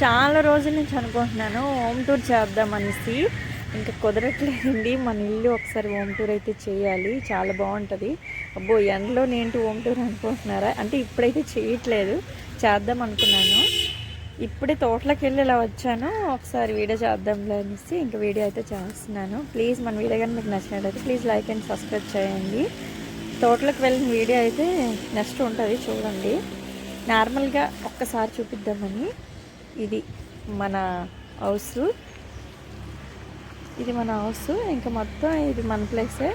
చాలా రోజుల నుంచి అనుకుంటున్నాను హోమ్ టూర్ చేద్దామనేసి. ఇంకా కుదరట్లేదండి మన ఇల్లు ఒకసారి హోమ్ టూర్ అయితే చేయాలి చాలా బాగుంటుంది. అబ్బో ఎండలో నేను హోమ్ టూర్ అనుకుంటున్నారా? అంటే ఇప్పుడైతే చేయట్లేదు చేద్దాం అనుకున్నాను. ఇప్పుడే తోటలోకి వెళ్ళి ఇలా వచ్చాను ఒకసారి వీడియో చేద్దాంలే అనేసి ఇంకా వీడియో అయితే చేస్తున్నాను. ప్లీజ్ మన వీడియో కానీ మీకు నచ్చినట్టయితే ప్లీజ్ లైక్ అండ్ సబ్స్క్రైబ్ చేయండి. తోటలోకి వెళ్ళిన వీడియో అయితే నెక్స్ట్ ఉంటుంది చూడండి. నార్మల్గా ఒక్కసారి చూపిద్దామని. ఇది మన హౌస్ ఇది మన హౌస్ ఇంకా మొత్తం ఇది మన ప్లేసే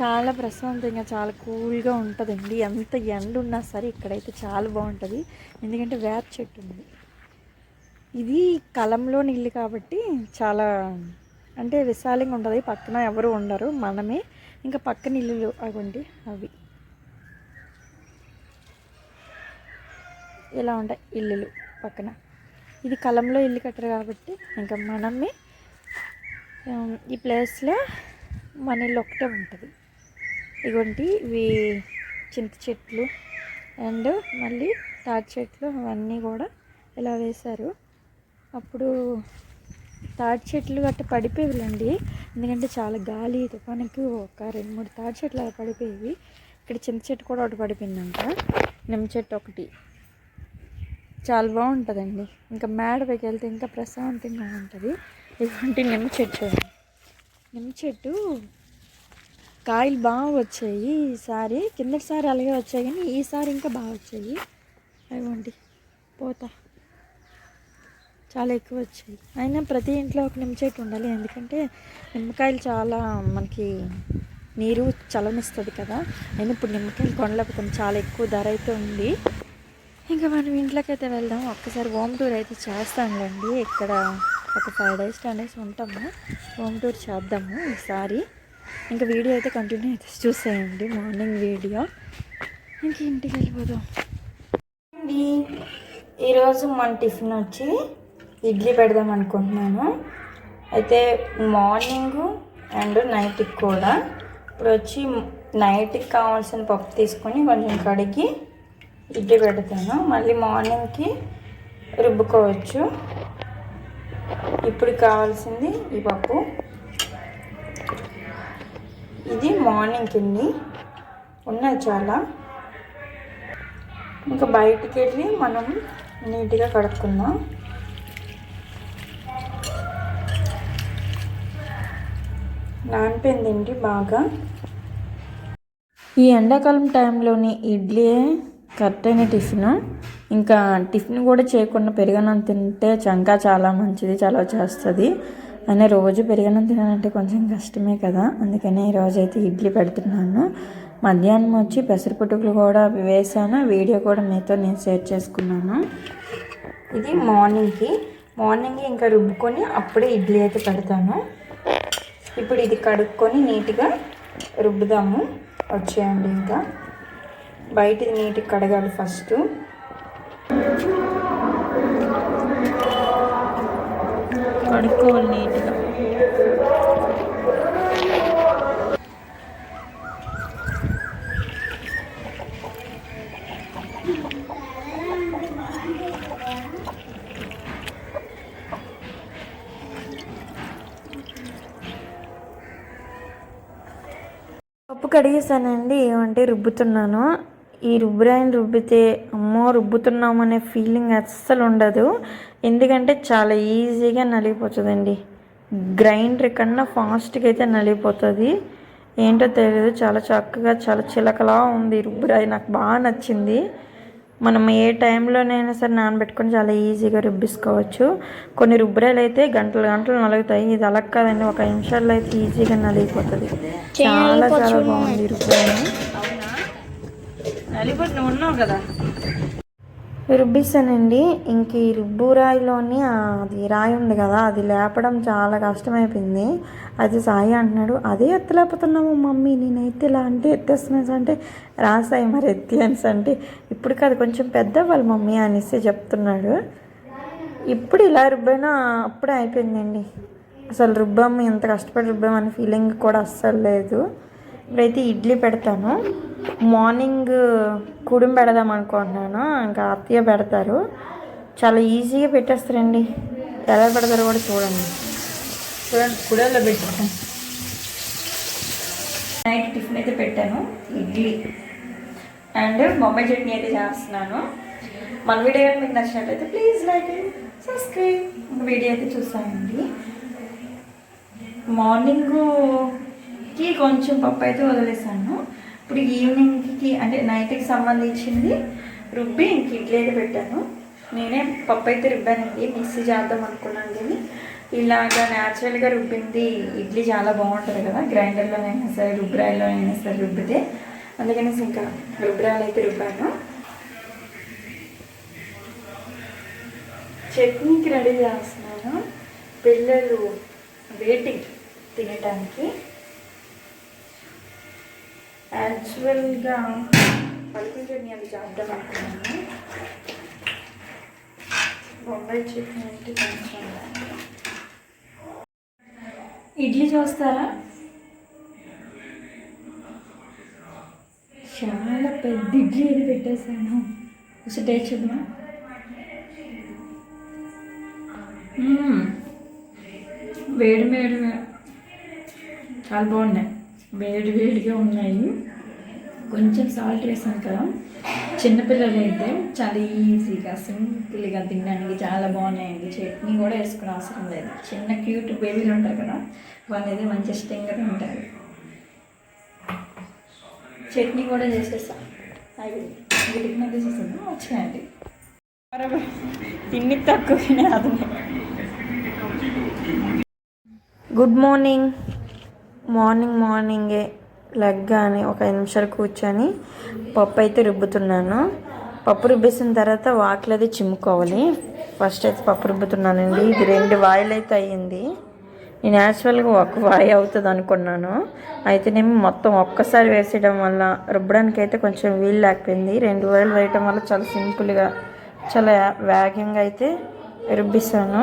చాలా ప్రశాంతంగా చాలా కూల్గా ఉంటుందండి. ఎంత ఎండ ఉన్నా సరే ఇక్కడైతే చాలా బాగుంటుంది. ఎందుకంటే వేప చెట్టు ఉంది. ఇది కలంలో నీళ్ళు కాబట్టి చాలా అంటే విశాలంగా ఉంటుంది పక్కన ఎవరు ఉండరు. మనమే. ఇంకా పక్కన ఇల్లులు అవండి అవి. ఇలా ఉంటాయి? ఇల్లులు పక్కన. ఇది కలంలో ఇల్లు కట్టరు కాబట్టి ఇంకా మనమే ఈ ప్లేస్లో మన ఇల్లు ఒకటే ఉంటుంది. ఇగోంటి ఇవి చింత చెట్లు అండ్ మళ్ళీ తాటి చెట్లు అవన్నీ కూడా ఇలా వేశారు. అప్పుడు తాటి చెట్లు గట్ట పడిపోయేవిలండి ఎందుకంటే చాలా గాలి తుఫానికి ఒక రెండు మూడు తాటి చెట్లు అలా పడిపోయేవి ఇక్కడ చింత చెట్టు కూడా ఒకటి పడిపోయిందంట. నిమ్మ చెట్టు ఒకటి. చాలా బాగుంటుందండి. ఇంకా మేడపైకి వెళ్తే ఇంకా ప్రశాంతంగా ఉంటుంది. ఇటువంటి నిమ్మ చెట్టు. నిమ్మ చెట్టు కాయలు బాగా వచ్చాయి ఈసారి కిందటిసారి అలాగే వచ్చాయి కానీ ఈసారి ఇంకా బాగా వచ్చాయి. అవ్వండి పోతా. చాలా ఎక్కువ వచ్చాయి. అయినా ప్రతి ఇంట్లో ఒక నిమ్మ చెట్టు ఉండాలి. ఎందుకంటే నిమ్మకాయలు చాలా మనకి నీరు చలనిస్తుంది కదా. అయినా ఇప్పుడు నిమ్మకాయలు కొనలేకపోతే చాలా ఎక్కువ ధర అయితే ఉంది. ఇంకా మనం ఇంట్లోకి అయితే వెళ్దాం. ఒక్కసారి హోమ్ టూర్ అయితే చేస్తానులేండి. ఇక్కడ ఒక ఫైవ్ డేస్ టెన్ డేస్ ఉంటాము. హోమ్ టూర్ చేద్దాము ఈసారి. ఇంకా వీడియో అయితే కంటిన్యూ అయితే చూసేయండి. మార్నింగ్ వీడియో ఇంక ఇంటికి వెళ్ళిపోదాం. అండి ఈరోజు మన టిఫిన్ వచ్చి ఇడ్లీ పెడదాం అనుకుంటున్నాను. అయితే మార్నింగ్ అండ్ నైట్కి కూడా. ఇప్పుడు వచ్చి నైట్కి కావాల్సిన పప్పు తీసుకొని కొంచెం కడిగి ఇడ్లీ పెడతాను. మళ్ళీ మార్నింగ్కి రుబ్బుకోవచ్చు. ఇప్పుడు కావాల్సింది ఈ పప్పు. ఇది మార్నింగ్ అండి ఉన్నాయి చాలా. ఇంకా బయటికి వెళ్ళి మనం నీట్గా కడుక్కుందాం. నానిపోయిందండి బాగా? ఈ ఎండాకాలం టైంలోని ఇడ్లీ కరెక్ట్ అయిన టిఫిన్. ఇంకా టిఫిన్ కూడా చేయకుండా పెరగన్నం తింటే చంకా చాలా మంచిది చాలా చేస్తుంది. అయినా రోజు పెరగన్నం తినాలంటే కొంచెం కష్టమే కదా. అందుకనే ఈరోజైతే ఇడ్లీ పెడుతున్నాను. మధ్యాహ్నం వచ్చి పెసరపుట్టుకులు కూడా వేసాను. వీడియో కూడా మీతో నేను షేర్ చేసుకున్నాను. ఇది మార్నింగ్కి. మార్నింగ్ ఇంకా రుబ్బుకొని అప్పుడే ఇడ్లీ అయితే పెడతాను. ఇప్పుడు ఇది కడుక్కొని నీట్గా రుబ్బుదాము. వచ్చేయండి ఇంకా. బయటిది నీట్గా కడగాలి ఫస్ట్. కడుక్కోవాలి నీట్గా. పప్పు కడిగేసానండి ఏమంటే రుబ్బుతున్నాను. ఈ రుబ్బురాయిని రుబ్బితే అమ్మో రుబ్బుతున్నాం అనే ఫీలింగ్ అస్సలు ఉండదు. ఎందుకంటే చాలా ఈజీగా నలిగిపోతుందండి. గ్రైండర్ కన్నా ఫాస్ట్గా అయితే నలిగిపోతుంది. ఏంటో తెలియదు చాలా చక్కగా చాలా చిలకలా ఉంది రుబ్బురాయి. నాకు బాగా నచ్చింది. మనం ఏ టైంలోనైనా సరే నానబెట్టుకొని చాలా ఈజీగా రుబ్బిసుకోవచ్చు. కొన్ని రుబ్బురాలు అయితే గంటలు గంటలు నలుగుతాయి. ఇది అలా కాదండి. ఒక నిమిషాల్లో అయితే ఈజీగా నలిగిపోతుంది. చాలా చాలా బాగుంది రుబ్బురాయి. నలిగిపోయి నువ్వు ఉన్నావు కదా. రుబ్బిస్తానండి. ఇంక ఈ రుబ్బు రాయిలోని అది రాయి ఉంది కదా అది లేపడం చాలా కష్టమైపోయింది. అది సాయి అంటున్నాడు అదే ఎత్తలేకపోతున్నాము మమ్మీ నేనైతే ఇలా అంటే ఎత్తేస్తున్నాను అంటే రాసాయి మరి ఎత్తి అనేసి అంటే ఇప్పుడు కాదు కొంచెం పెద్ద వాళ్ళు మమ్మీ అనేసి చెప్తున్నాడు. ఇప్పుడు ఇలా రుబ్బైనా అప్పుడే అయిపోయిందండి. అసలు రుబ్బాము ఎంత కష్టపడి రుబ్బామని ఫీలింగ్ కూడా అస్సలు లేదు. ఇప్పుడైతే ఇడ్లీ పెడతాను. మార్నింగ్ కుడుం పెడదాం అనుకుంటున్నాను. ఇంకా అత్తయ్య పెడతారు. చాలా ఈజీగా పెట్టేస్తారండి. ఎలా పెడతారో కూడా చూడండి. చూడండి కుడల్లో పెట్టాను నైట్ టిఫిన్ అయితే పెట్టాను ఇడ్లీ. అండ్ బొంబాయి చట్నీ అయితే చేస్తున్నాను. మన వీడియో కానీ మీకు నచ్చినట్లయితే ప్లీజ్ లైక్ సబ్స్క్రైబ్. వీడియో అయితే చూస్తానండి. మార్నింగ్కి కొంచెం పప్పు అయితే వదిలేసాను. ఇప్పుడు ఈవినింగ్కి అంటే నైట్కి సంబంధించింది రుబ్బి ఇంక ఇడ్లీ అయితే పెట్టాను. నేనే పప్పు అయితే రుబ్బానండి మిక్సీ చేద్దాం అనుకున్నాను కానీ ఇలాగా న్యాచురల్గా రుబ్బింది ఇడ్లీ చాలా బాగుంటుంది కదా గ్రైండర్లోనైనా సరే రుబ్బరాయిలో అయినా సరే రుబ్బితే. అందుకనేసి ఇంకా రుబ్బరాలు అయితే రుబ్బాను. చట్నీకి రెడీ చేస్తున్నాను. పిల్లలు వెయిటింగ్ తినటానికి. యాక్చువల్గా పలుకుల చట్నీ అది చేద్దాం అనుకున్నాను బొంబాయి చట్నీ అంటే కొంచెం ఇడ్లీ చూస్తారా? చాలా పెద్ద ఇడ్లీ అని పెట్టేశాను. ఒకసారి టేస్ట్ వేడి వేడి వే- చాలా బాగున్నాయి. వేడి వేడిగా ఉన్నాయి. కొంచెం సాల్ట్ వేసాను కదా. చిన్నపిల్లలైతే చాలా ఈజీగా సింపుల్గా తినడానికి చాలా బాగున్నాయండి. చట్నీ కూడా వేసుకునే అవసరం లేదు. చిన్న క్యూట్ బేబీలు ఉంటారు కదా వాళ్ళు అయితే మంచి ఇష్టంగా తింటారు చట్నీ కూడా చేసేసాం. అవి వీటికి చేసేసాను వచ్చాయండి తిన్ని తక్కువ అతనే గుడ్ మార్నింగ్ మార్నింగ్ మార్నింగే లెగ్గానే ఒక ఐదు నిమిషాలు కూర్చొని పప్పు అయితే రుబ్బుతున్నాను. పప్పు రుబ్బేసిన తర్వాత వాకిలు అది చిమ్ముకోవాలి. ఫస్ట్ అయితే పప్పు రుబ్బుతున్నానండి. ఇది రెండు వాయిల్ అయితే అయ్యింది. నేను యాక్చువల్గా ఒక వాయి అవుతుంది అనుకున్నాను. అయితేనేమి మొత్తం ఒక్కసారి వేసేయడం వల్ల రుబ్బడానికి అయితే కొంచెం వీలు లేకపోయింది. రెండు వాయిలు వేయటం వల్ల చాలా సింపుల్గా చాలా వేగంగా అయితే రుబ్బిస్తాను.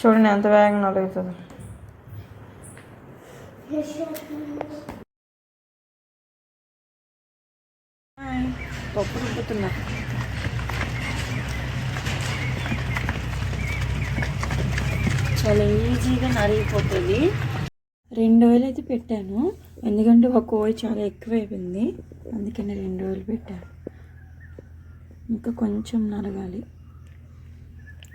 చూడండి ఎంత వేగంగా నలుగుతుంది. పప్పు రుబ్బుతున్నా చాలా ఈజీగా నలిగిపోతుంది రెండు వేలు అయితే పెట్టాను. ఎందుకంటే ఒక కోయి చాలా ఎక్కువ అయిపోయింది అందుకని రెండు వేలు పెట్టాను. ఇంకా కొంచెం నలగాలి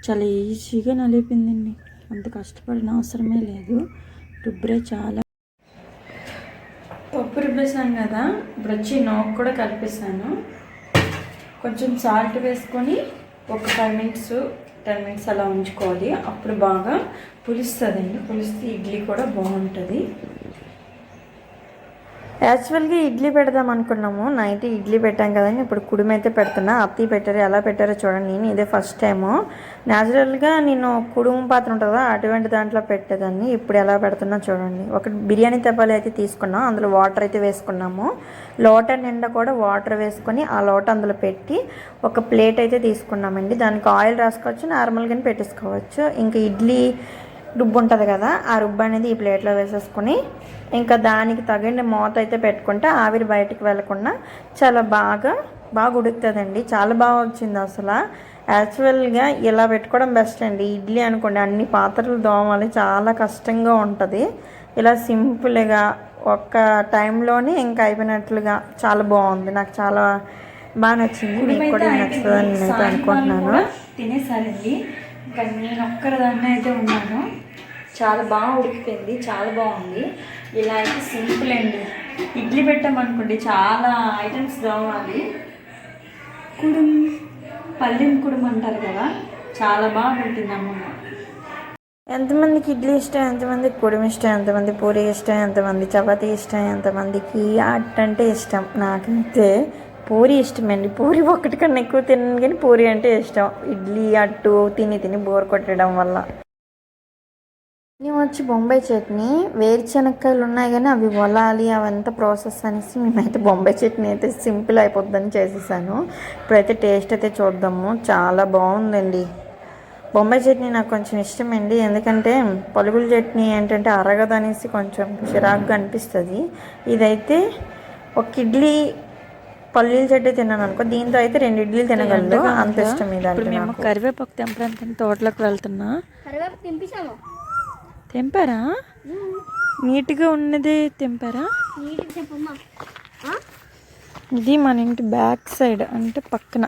చాలా ఈజీగా నలిపిందండి అంత కష్టపడిన అవసరమే లేదు. రుబ్బరే చాలా పప్పు రుబ్బేసాను కదా ఇప్పుడు వచ్చి నోకు కూడా కలిపేసాను. కొంచెం సాల్ట్ వేసుకొని ఒక ఫైవ్ మినిట్స్ టెన్ మినిట్స్ అలా ఉంచుకోవాలి. అప్పుడు బాగా పులుస్తుందండి. పులిస్తే ఇడ్లీ కూడా బాగుంటుంది. యాక్చువల్గా ఇడ్లీ పెడదాం అనుకున్నాము. నైట్ ఇడ్లీ పెట్టాం కదండి. ఇప్పుడు కుడుమైతే అయితే పెడుతున్నా. అత్తి పెట్టారు ఎలా పెట్టారో చూడండి. నేను ఇదే ఫస్ట్ టైము. న్యాచురల్గా నేను కుడుము పాత్ర ఉంటుందా? అటువంటి దాంట్లో పెట్టేదాన్ని. ఇప్పుడు ఎలా పెడుతున్నా చూడండి. ఒక బిర్యానీ తెప్పాలి అయితే తీసుకున్నాం. అందులో వాటర్ అయితే వేసుకున్నాము. లోట నిండా కూడా వాటర్ వేసుకొని ఆ లోట అందులో పెట్టి ఒక ప్లేట్ అయితే తీసుకున్నామండి. దానికి ఆయిల్ రాసుకోవచ్చు నార్మల్గానే పెట్టేసుకోవచ్చు. ఇంకా ఇడ్లీ రుబ్బు ఉంటుంది కదా ఆ రుబ్బు అనేది ఈ ప్లేట్లో వేసేసుకొని ఇంకా దానికి తగిన మూత అయితే పెట్టుకుంటే ఆవిరి బయటికి వెళ్ళకుండా చాలా బాగా బాగా ఉడుకుతుందండి. చాలా బాగా వచ్చింది అసలు. యాక్చువల్గా ఇలా పెట్టుకోవడం బెస్ట్ అండి. ఇడ్లీ అనుకోండి అన్ని పాత్రలు దోమాలి చాలా కష్టంగా ఉంటుంది. ఇలా సింపుల్గా ఒక్క టైంలోనే ఇంకా అయిపోయినట్లుగా చాలా బాగుంది. నాకు చాలా బాగా నచ్చింది. మీకు కూడా నచ్చుతుందని నేనైతే అనుకుంటున్నాను. తినేసారండి. ఇంకా నేను ఒక్కరిదాన్ని అయితే ఉన్నాను. చాలా బాగా ఉడికిపోయింది చాలా బాగుంది. ఇలా అయితే సింపుల్ అండి. ఇడ్లీ పెట్టామనుకోండి చాలా ఐటమ్స్ కావాలి. కుడుం పల్లెం కుడుం అంటారు కదా చాలా బాగా పెట్టింది అమ్మమ్మ ఎంతమందికి ఇడ్లీ ఇష్టం ఎంతమందికి కుడుమి ఇష్టం ఎంతమంది పూరి ఇష్టం ఎంతమంది చపాతీ ఇష్టం ఎంతమందికి అట్టంటే అంటే ఇష్టం. నాకైతే పూరి ఇష్టమండి. పూరి ఒక్కటి కన్నా ఎక్కువ తిన్నాను కానీ పూరి అంటే ఇష్టం. ఇడ్లీ అట్టు తిని తిని బోర్ కొట్టడం వల్ల. నేను వచ్చి బొంబాయి చట్నీ వేరుశనక్కాయలు ఉన్నాయి కానీ అవి వలాలి అవంతా ప్రాసెస్ అనేసి మేమైతే బొంబాయి చట్నీ అయితే సింపుల్ అయిపోద్దని చేసేసాను. ఇప్పుడైతే టేస్ట్ అయితే చూద్దాము. చాలా బాగుందండి. బొంబాయి చట్నీ నాకు కొంచెం ఇష్టమండి. ఎందుకంటే పలుగుల చట్నీ ఏంటంటే అరగదు అనేసి కొంచెం చిరాకుగా అనిపిస్తుంది. ఇదైతే ఒక ఇడ్లీ పల్లీల చట్నీ తిన్నాను అనుకో దీంతో అయితే రెండు ఇడ్లీలు తినగలను. ఎండగా అంత? ఇష్టం ఇప్పుడు మేము కరివేపాకు తెంపడానికి తోటలోకి వెళ్తున్నా. తెంపారా? నీట్గా ఉన్నదే తెంపారా? నీట్గా చెప్పమ్మా ఆ? ఇది మన ఇంటి బ్యాక్ సైడ్ అంటే పక్కన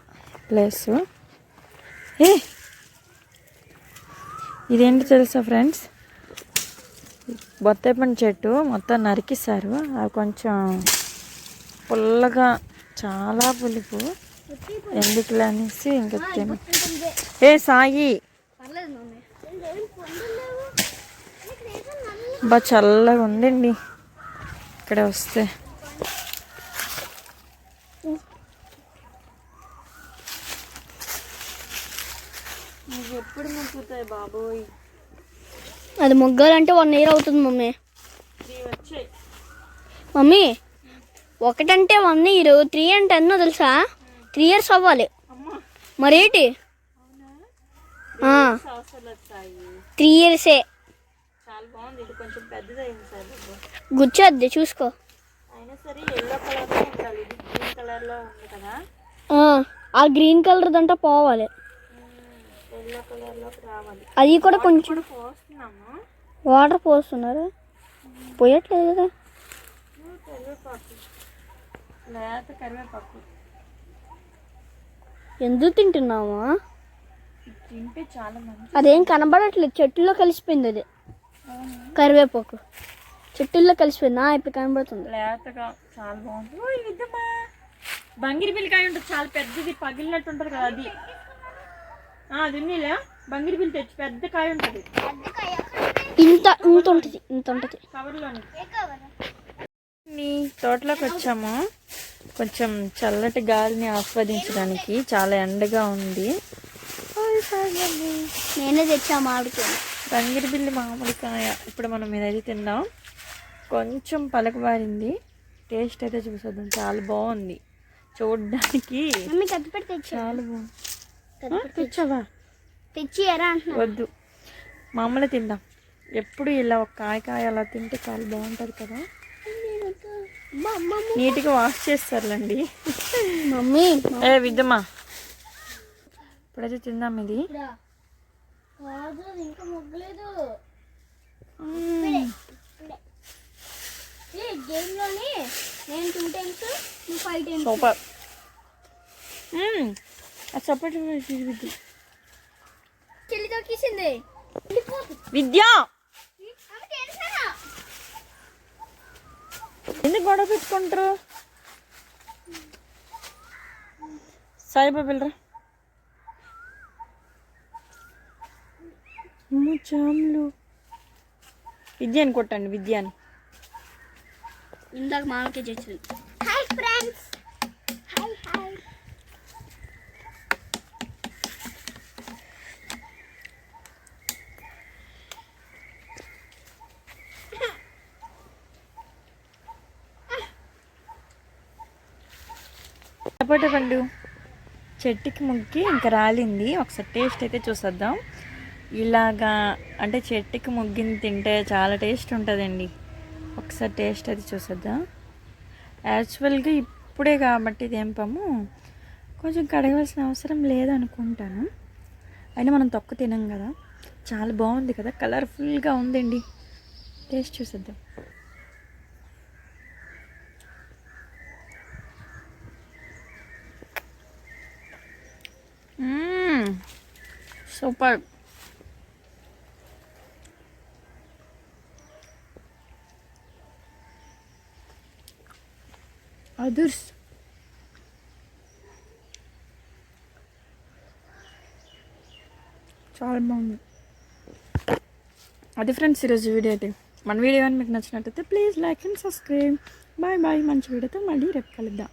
ప్లేస్. ఏ! ఇదేంటి తెలుసా ఫ్రెండ్స్? బొత్తాయి పండు చెట్టు మొత్తం నరికిస్తారు అవి కొంచెం పుల్లగా చాలా పులుపు. ఎందుకులే అనేసి ఇంకా తిన ఏ సాయి! బా చల్లగా ఉందండి ఇక్కడ వస్తే. ఎప్పుడు ముక్కుతాయి బాబోయ్? అది మొగ్గాలంటే వన్ ఇయర్ అవుతుంది మమ్మీ మమ్మీ ఒకటంటే వన్ ఇయర్ త్రీ అంటే ఎన్నో తెలుసా? త్రీ ఇయర్స్ అవ్వాలి. మరేంటి త్రీ ఇయర్సే. గుచ్చొద్ది చూసుకో. ఆ, గ్రీన్ కలర్ దంట పోవాలి. అది కూడా కొంచెం వాటర్ పోస్తున్నారు? పోయట్లేదు కదా లేత కరివేపాకు. ఎందుకు తింటున్నామా ఇది తింటే చాలా మంచి అదేం కనబడట్లేదు చెట్టుల్లో కలిసిపోయింది అది. కరివేపాకు. చెట్టుల్లో కలిసిపోయింది? ఇప్పుడు కనబడుతుంది. లేతగా చాలా ఇద్దమ్మా. బంగిరి బిల్లికాయ ఉంటుంది చాలా పెద్దది పగిలినట్టు ఉంటుంది కదా అది. అది ఉన్నీలే? బంగిరి బిల్లి తెచ్చి పెద్ద కాయ ఉంటుంది. ఇంత ఇంత ఉంటుంది ఇంత ఉంటుంది. కవర్లోని. తోటలోకి వచ్చాము. కొంచెం చల్లటి గాలిని ఆస్వాదించడానికి చాలా ఎండగా ఉంది. నేనే తెచ్చా మామిడికాయ. బంగిరి బిల్లి మామిడికాయ ఇప్పుడు మనం ఇదైతే తిన్నాం. కొంచెం పలకబారింది టేస్ట్ అయితే చూసేద్దాం. చాలా బాగుంది. చూడడానికి చాలా బాగుంది. తెచ్చావా? తెచ్చి వద్దు. మామూలు తిందాం. ఎప్పుడు ఇలా ఒక కాయ కాయ అలా తింటే చాలా బాగుంటుంది కదా. నీట్గా వాష్ చేస్తారులేండి. మమ్మీ ఏ విద్దమ్మా ఇప్పుడైతే తిందాం ఇది. ఇంకా మొగ్గలేదు. మ్మ్. ఈ గేమ్లోని నేను టూ టైమ్స్ నువ్వు ఫైవ్ టైమ్స్ సూపర్ మ్మ్. అది సపరేట్ విద్య చెల్లి తొక్కేసింది విద్య ఎందుకు గొడవ పెట్టుకుంటారు? సాయిబాబా వెళ్ళరా? చాములు విద్య అని కొట్టండి విద్య అని ఇందాక మామకే చేసింది. హాయ్ ఫ్రెండ్స్ హాయ్ హాయ్ సపోటా పండు. చెట్టుకి ముగ్గి ఇంకా రాలింది. ఒకసారి టేస్ట్ అయితే చూసేద్దాం. ఇలాగా అంటే చెట్టుకి ముగ్గింది తింటే చాలా టేస్ట్ ఉంటుందండి. ఒకసారి టేస్ట్ అయితే చూసేద్దాం. యాక్చువల్గా ఇప్పుడే కాబట్టి తెంపము కొంచెం కడగవలసిన అవసరం లేదనుకుంటాను అయినా మనం తొక్క తినం కదా. చాలా బాగుంది కదా. కలర్ఫుల్గా ఉందండి. టేస్ట్ చూసేద్దాం. సూపర్ అదుర్స్ చాలా బాగుంది అది ఫ్రెండ్స్ ఈరోజు వీడియో అయితే మన వీడియో కానీ మీకు నచ్చినట్టయితే please like and subscribe bye bye మంచి వీడియోతో మళ్ళీ రేపు కలుద్దాం.